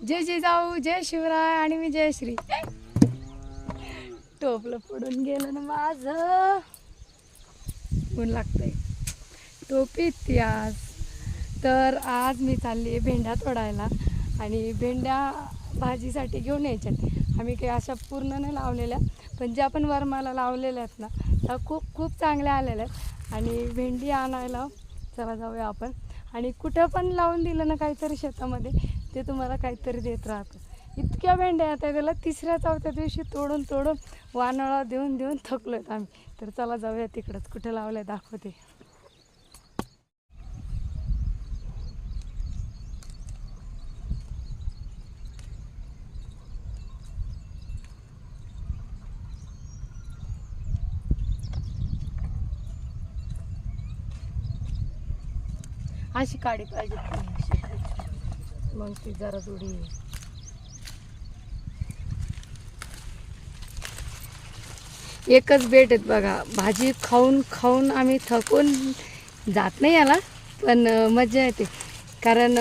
जय जिजाऊ जय शिवराय आणि मी जय श्री. टोपलं पडून गेलं ना माझं. ऊन लागतंय. टोपीत आज. तर आज मी चालली आहे भेंड्या तोडायला आणि भेंड्या भाजीसाठी घेऊन यायच्यात. आम्ही काही अशा पूर्ण नाही लावलेल्या पण ज्या पण वरमाला लावलेल्या आहेत ना त्या खूप खूप चांगल्या आलेल्या आहेत. आणि भेंडी आणायला चला जाऊया आपण. आणि कुठं पण लावून दिलं ना काहीतरी शेतामध्ये ते तुम्हाला काहीतरी देत राहतं. इतक्या भेंड्या आता त्याला तिसऱ्या चौथ्या दिवशी तोडून तोडून वानळा देऊन देऊन थकलो आहेत आम्ही. तर चला जाऊया तिकडंच. कुठे लावलंय दाखवते. अशी काडी पाहिजे अशी. मग ती जरा जोडी. एकच बेट आहेत बघा. भाजी खाऊन खाऊन आम्ही थकून जात नाही याला पण मजा येते. कारण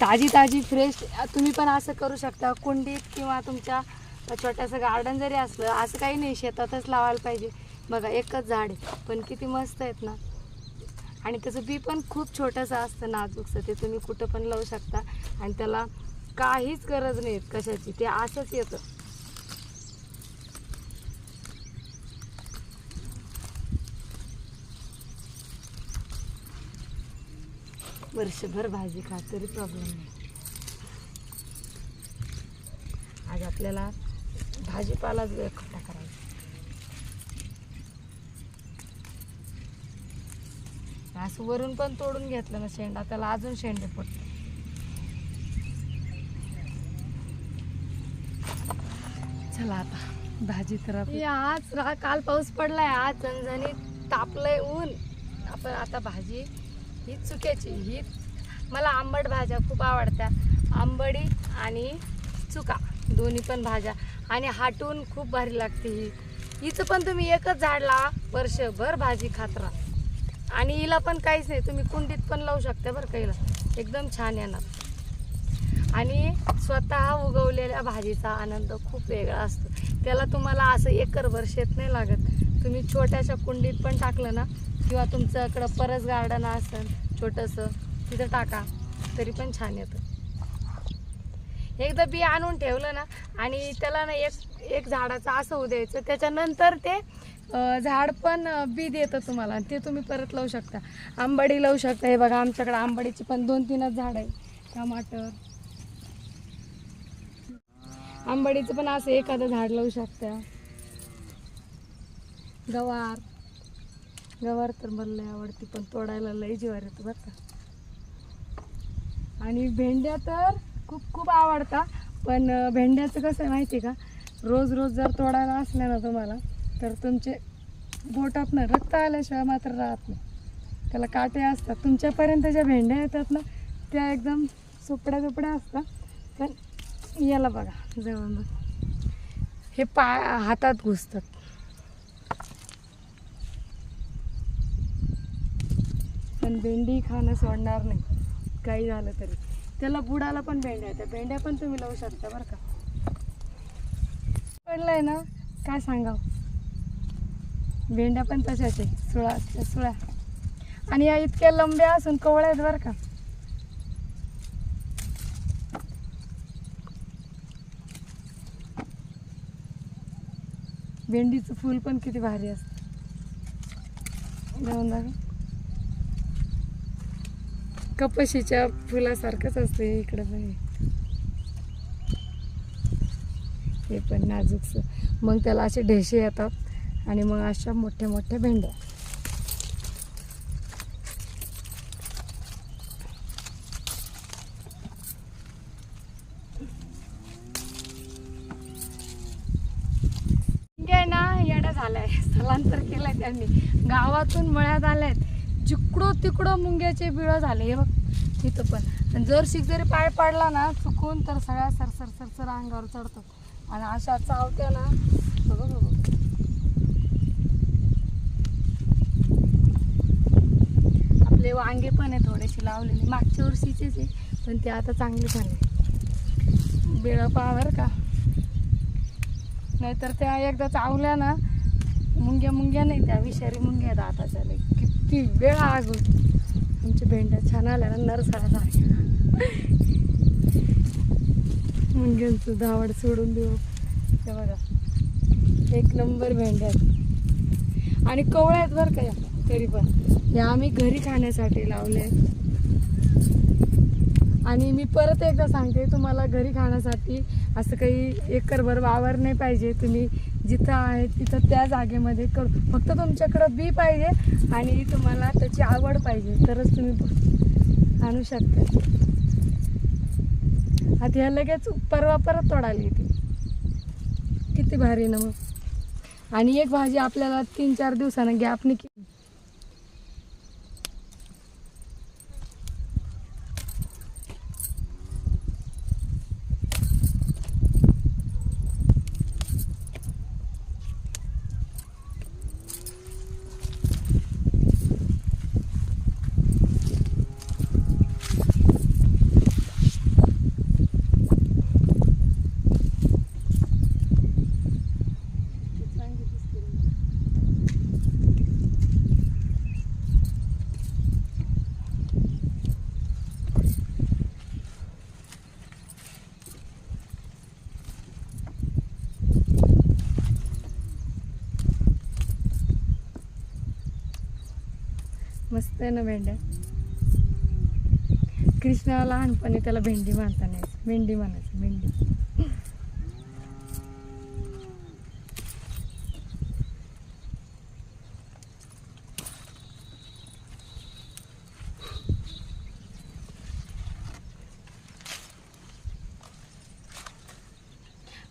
ताजी ताजी फ्रेश तुम्ही पण असं करू शकता. कुंडीत किंवा तुमच्या छोटंसं गार्डन जरी असलं असं काही नाही शेतातच लावायला पाहिजे. बघा एकच झाड आहे. पण किती मस्त आहेत ना. आणि त्याचं बी पण खूप छोटंसं असतं नाजूकचं ते तुम्ही कुठं पण लावू शकता. आणि त्याला काहीच गरज नाही कशाची ते असंच येतं. वर्षभर भाजी खा तरी प्रॉब्लेम नाही. आज आपल्याला भाजीपालाच एकटा करायचा. असं वरून पण तोडून घेतलं ना शेंडा त्याला अजून शेंडे पडते चला आता भाजी तर आज काल पाऊस पडलाय आज जणजणी तापलंय ऊन. आपण आता भाजी ही चुक्याची ही मला आंबट भाज्या खूप आवडत्या. आंबडी आणि चुका दोन्ही पण भाज्या. आणि हाटून खूप भारी लागते ही. हिचं पण तुम्ही एकच झाड लावा वर्षभर भाजी खात राहा. आणि हिला पण काहीच नाही. तुम्ही कुंडीत पण लावू शकता बरं का हिला. एकदम छान येणार. आणि स्वतः उगवलेल्या भाजीचा आनंद खूप वेगळा असतो. त्याला तुम्हाला असं एकरभर शेत नाही लागत. तुम्ही छोट्याशा कुंडीत पण टाकलं ना किंवा तुमचं इकडं परस गार्डन असेल छोटंसं तिथं टाका. तरी पण छान येतं. एकदा बी आणून ठेवलं ना आणि त्याला ना एक एक झाडाचं असं होऊ द्यायचं. त्याच्यानंतर ते झाड पण बी देतं तुम्हाला. ते तुम्ही परत लावू शकता. आंबाडी लावू शकता. हे बघा आमच्याकडे आंबाडीची पण दोन तीनच झाड आहे टमाटर. आंबाडीचं पण असं एखादं झाड लावू शकता. गवार. गवार तर मला लय आवडते पण तोडायला लय जीवार येतो बरं का. आणि भेंड्या तर खूप खूप आवडता पण भेंड्याचं कसं आहे माहिती आहे का? रोज रोज जर तोडायला असल्या ना तुम्हाला तर तुमचे बोटात ना रक्त आल्याशिवाय मात्र राहत नाही. त्याला काटे असतात. तुमच्यापर्यंत ज्या भेंड्या येतात ना त्या एकदम सुपड्या सुपड्या असतात. पण याला बघा जवळ बघ. हे पाय हातात घुसतात. पण भेंडी खाणं सोडणार नाही. काही झालं तरी. त्याला बुडाला पण भेंड्या त्या भेंड्या पण तुम्ही लावू शकता बरं का. पडलंय ना? काय सांगाव? भेंड्या पण तशाच आहे सुळा आणि या इतक्या लंब्या असून कवळ्या आहेत बरं का. भेंडीचं फूल पण किती भारी असतं. जाऊन दाखव. कपाशीच्या फुलासारखंच असतं इकडं पण हे. पण नाजूकचं मग त्याला असे ढेसे येतात आणि मग अशा मोठ्या मोठ्या भेंड्या. ना येडा झालाय. स्थलांतर केलंय त्यांनी. गावातून मळ्यात आल्यात जिकडं तिकडं मुंग्याचे बिळं झाले हे बघ तिथं पण. जर शिक जरी पाय पडला ना चुकून तर सगळ्या सरसर सरसर अंगावर चढतो. आणि अशा चावत्या ना बघ बघ आपले वांगे पण आहे थोडेसे लावलेले. मागच्या वर्षीचेच आहे पण ते आता चांगले झाली. बिळं पावर का. नाहीतर त्या एकदा चावल्या ना मुंग्या मुंग्या नाही त्या विषारी मुंग्या आहेत आताच्या लई. किती वेळ आग होती आमच्या भेंड्या छान आल्या ना झाल्या. मुंग्यांचं धावड सोडून देऊ. ते बघा. एक नंबर भेंड्या आहेत. आणि कवळ्या आहेत बरं का या तरी पण. या आम्ही घरी खाण्यासाठी लावले आहेत. आणि मी परत एकदा सांगते तुम्हाला घरी खाण्यासाठी असं काही एकरभर वावर नाही पाहिजे. तुम्ही जिथं आहे तिथं त्या जागेमध्ये करू. फक्त तुमच्याकडं बी पाहिजे आणि तुम्हाला त्याची आवड पाहिजे. तरच तुम्ही आणू शकता. आता ह्या लगेच परवा परत तोडाली येते. किती भारी ना मग. आणि एक भाजी आपल्याला तीन चार दिवसानं गॅपने नाही की मस्त आहे ना भेंड्या? कृष्णा लहानपणी त्याला भेंडी म्हणता नाही. भेंडी म्हणायचं भेंडी.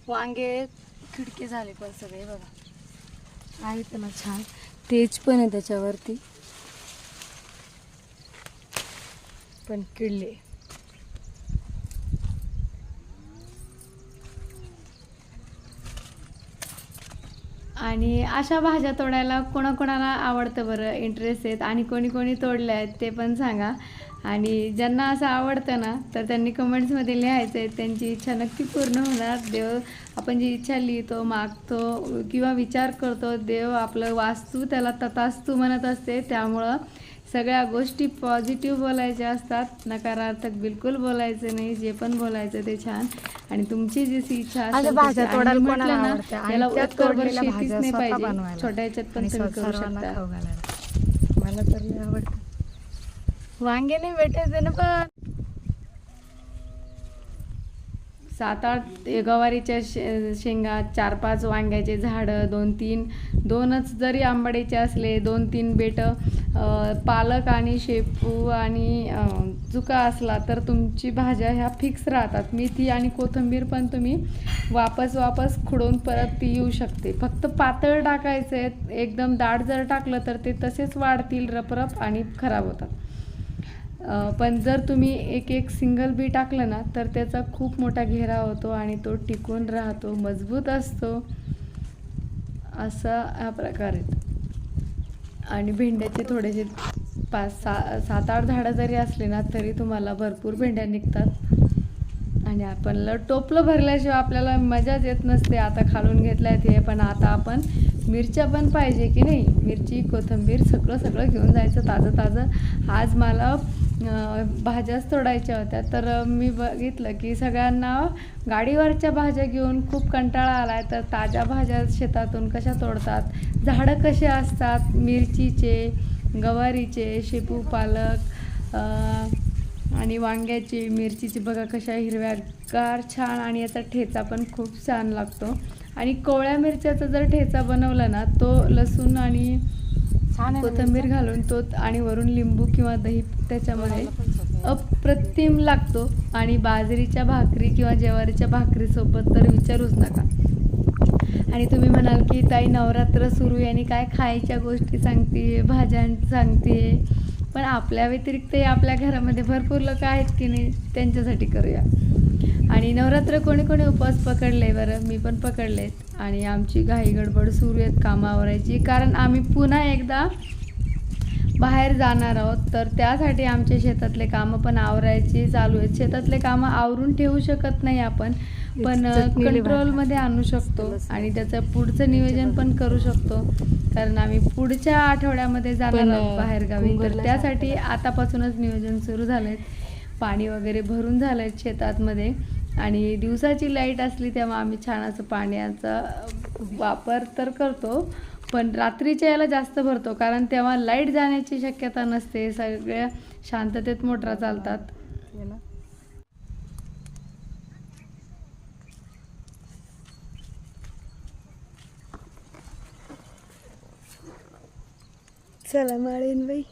वांगे खिडके झाले पण सगळे बघा. आहेत ना छान. तेज पण आहे त्याच्यावरती. पण किडले. आणि अशा भाज्या तोडायला कोणाकोणाला आवडतं बरं इंटरेस्ट आहेत? आणि कोणी कोणी तोडल्या आहेत ते पण सांगा. आणि ज्यांना असं आवडतं ना तर त्यांनी कमेंट्समध्ये लिहायचं आहे. त्यांची इच्छा नक्की पूर्ण होणार. देव आपण जी इच्छा लिहितो मागतो किंवा विचार करतो देव आपलं वास्तू त्याला तथास्तू म्हणत असते. त्यामुळं सगळ्या गोष्टी पॉझिटिव्ह बोलायच्या असतात. नकारार्थक बिलकुल बोलायचं नाही. जे पण बोलायचं ते छान. आणि तुमची जशी इच्छा असेल म्हटलं ना, उत्तरभर शेतीच नाही पाहिजे. छोट्या पण तुम्ही करू शकता. मला तर आवडतं. वांगे नाही भेटायचे ना पण. सात आठ गवारीच्या शे शेंगा चार पाच वांग्याचे झाडं दोन तीन दोनच जरी आंबाडीचे असले दोन तीन बेटं पालक आणि शेपू आणि चुका असला तर तुमची भाज्या ह्या फिक्स राहतात. मेथी आणि कोथिंबीर पण तुम्ही वापस वापस खुडून परत ती येऊ शकते. फक्त पातळ टाकायचं आहे एकदम दाट जर टाकलं तर ते तसेच वाढतील रपरप आणि खराब होतात. पण जर तुम्ही एक एक सिंगल बी टाकलं ना तर त्याचा खूप मोठा घेरा होतो आणि तो टिकून राहतो मजबूत असतो. असा हा प्रकार आहे. आणि भेंड्याचे थोडेसे पाच सा सात आठ झाडं जरी असले ना तरी तुम्हाला भरपूर भेंड्या निघतात. आणि आपण ल टोपलं भरल्याशिवाय आपल्याला मजाच येत नसते. आता खालून घेतल्यात हे पण आता आपण मिरच्या पण पाहिजे की नाही? मिरची कोथिंबीर सगळं सगळं घेऊन जायचं ताजं ताजं. आज मला भाज्याच तोडायच्या होत्या. तर मी बघितलं की सगळ्यांना गाडीवरच्या भाज्या घेऊन खूप कंटाळा आला आहे तर ताज्या भाज्या शेतातून कशा तोडतात? झाडं कसे असतात? मिरचीचे गवारीचे शेपू पालक आणि वांग्याची मिरचीची बघा कशा हिरव्यागार छान आणि याचा ठेचा पण खूप छान लागतो. आणि कोवळ्या मिरच्याचा जर ठेचा बनवला ना तो लसूण आणि कोथिंबीर? घालून तो आणि वरून लिंबू किंवा दही त्याच्यामध्ये अप्रतिम लागतो. आणि बाजरीच्या भाकरी किंवा ज्वारीच्या भाकरीसोबत तर विचारूच नका. आणि तुम्ही म्हणाल की ताई नवरात्र सुरू आहे आणि काय खायच्या गोष्टी सांगते भाज्या सांगते पण आपल्या व्यतिरिक्त आपल्या घरामध्ये भरपूर लोक आहेत की नाही त्यांच्यासाठी करूया. आणि नवरात्र कोणी कोणी उपवास पकडले बरं? मी पण पकडलेत. आणि आमची घाई गडबड सुरू आहेत कामावरायची कारण आम्ही पुन्हा एकदा बाहेर जाणार आहोत तर त्यासाठी आमचे शेतातले कामं पण आवरायची चालू आहेत. शेतातले कामं आवरून ठेवू शकत नाही आपण पण कंट्रोलमध्ये आणू शकतो आणि त्याचं पुढचं नियोजन पण करू शकतो. कारण आम्ही पुढच्या आठवड्यामध्ये जाणार आहोत बाहेर गावी. तर त्यासाठी आतापासूनच नियोजन सुरू झालंय. पाणी वगैरे भरून झालंय शेतातमध्ये. आणि दिवसाची लाइट असली तेव्हा आम्ही छान असं पाण्याचा वापर तर करतो. पण रात्रीच्या याला जास्त भरतो कारण तेव्हा लाइट जाण्याची शक्यता नसते. सगळ्या शांततेत मोटरा चालतात. चला माळेन बाई.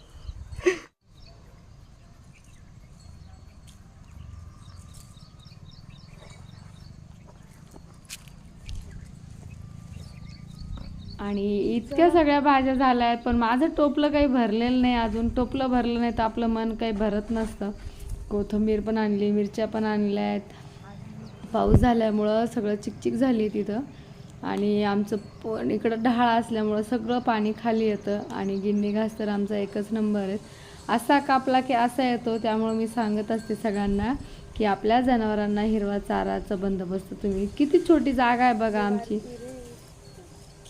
आणि इतक्या सगळ्या भाज्या झाल्या आहेत पण माझं टोपलं काही भरलेलं नाही अजून. टोपलं भरलं नाही तर आपलं मन काही भरत नसतं. कोथिंबीर पण आणली मिरच्या पण आणल्या आहेत. पाऊस झाल्यामुळं सगळं चिकचिक झाली तिथं. आणि आमचं पण इकडं ढाळ असल्यामुळं सगळं पाणी खाली येतं आणि गिन्नी घास तर आमचा एकच नंबर आहे. असा कापला की असा येतो त्यामुळं मी सांगत असते सगळ्यांना की आपल्या जनावरांना हिरवा चाराचा बंदोबस्त तुम्ही. किती छोटी जागा आहे बघा आमची.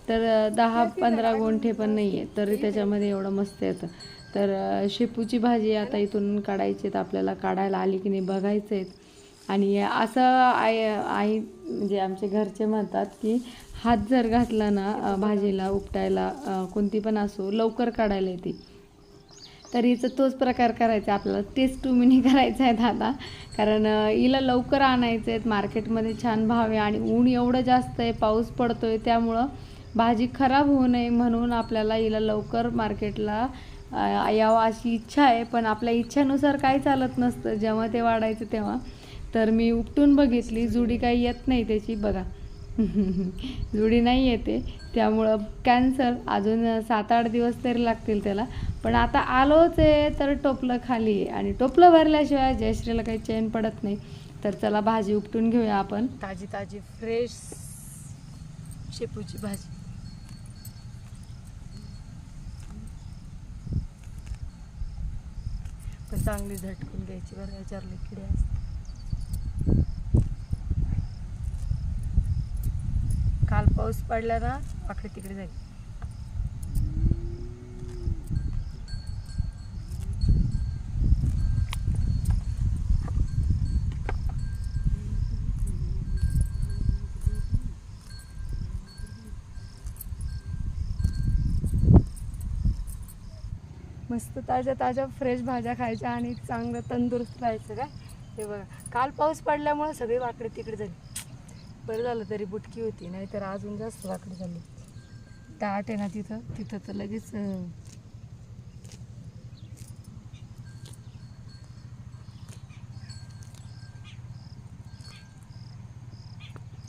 तर दहा पंधरा गोंठे पण नाही आहे तरी त्याच्यामध्ये एवढं मस्त येतं तर शेपूची भाजी आता इथून काढायची आहेत. आपल्याला काढायला आली की नाही बघायचं आहेत. आणि असं आई आई म्हणजे आमचे घरचे म्हणतात की हात जर घातला ना भाजीला उपटायला कोणती पण असो लवकर काढायला येते. तर हिचं तोच प्रकार करायचा आहे. आपल्याला टेस्ट टू मिनी करायचा आहे आता. कारण हिला लवकर आणायचं आहेत. मार्केटमध्ये छान भाव आहे आणि ऊन एवढं जास्त आहे. पाऊस पडतो आहे त्यामुळं भाजी खराब होऊ नये म्हणून आपल्याला हिला लवकर मार्केटला यावं अशी इच्छा आहे. पण आपल्या इच्छेनुसार काही चालत नसतं. जेव्हा ते वाढायचं तेव्हा. तर मी उपटून बघितली. जुडी काही येत नाही त्याची. बघा. जुडी नाही येते. त्यामुळं कॅन्सर अजून सात आठ दिवस तरी लागतील त्याला. पण आता आलोच आहे तर टोपलं खाली आहे. आणि टोपलं भरल्याशिवाय जयश्रीला काही चैन पडत नाही. तर चला भाजी उपटून घेऊया आपण. ताजी ताजी फ्रेश शेपूची भाजी. पण चांगली झटकून घ्यायची बरं विचारले किडे असतात. काल पाऊस पडला ना आकडे तिकडे जाईल मस्त ताज्या ताज्या फ्रेश भाज्या खायच्या आणि चांगलं तंदुरुस्त राहायचं काय? हे बघा. काल पाऊस पडल्यामुळे सगळी वाकडे तिकडे झाली. बरं झालं तरी बुटकी होती नाहीतर अजून जास्त वाकडे झाली. दाट आहे ना तिथं तिथं तर लगेच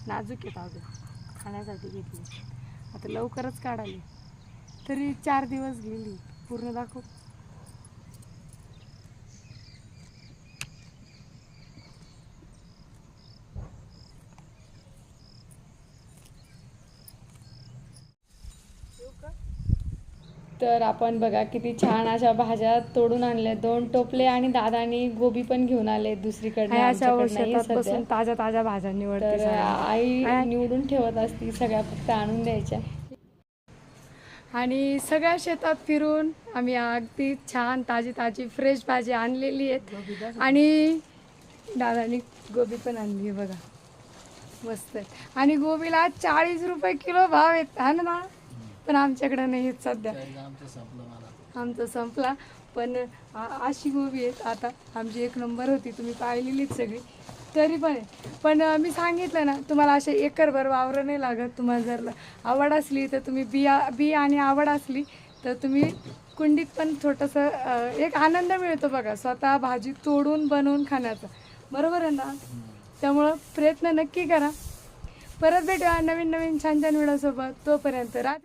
नाजूक आहेत अजून. खाण्यासाठी घेतली. आता लवकरच काढाली तरी चार दिवस गेली. पूर्ण दाखव. तर आपण बघा किती छान अशा भाज्या तोडून आणल्या. दोन टोपले आणि दादानी गोबी पण घेऊन आले दुसरीकडे ताज्या ताज्या भाज्या निवडते सगळ्या. आई निवडून ठेवत असती सगळ्या फक्त आणून द्यायच्या. आणि सगळ्या शेतात फिरून आम्ही अगदी छान ताजी ताजी फ्रेश भाजी आणलेली आहेत. आणि दादानी गोबी पण आणली आहे बघा. मस्त आणि गोबीला चाळीस रुपये किलो भाव आहेत हा ना पण आमच्याकडे नाही आहेत सध्या. आमचं संपला. पण आ- अशी गोबी आहेत. आता आमची एक नंबर होती. तुम्ही पाहिलेलीच सगळी. तरी पण आहे. पण मी सांगितलं ना तुम्हाला असे एकरभर वावरं नाही लागत. तुम्हाला जर आवड असली तर तुम्ही बिया बी आणि आवड असली तर तुम्ही कुंडीत पण थोडंसं एक आनंद मिळतो बघा. स्वतः भाजी तोडून बनवून खाण्याचा. बरोबर आहे ना? त्यामुळं प्रयत्न नक्की करा. परत भेटूया नवीन नवीन छान छान व्हिडिओसोबत. तोपर्यंत रात्री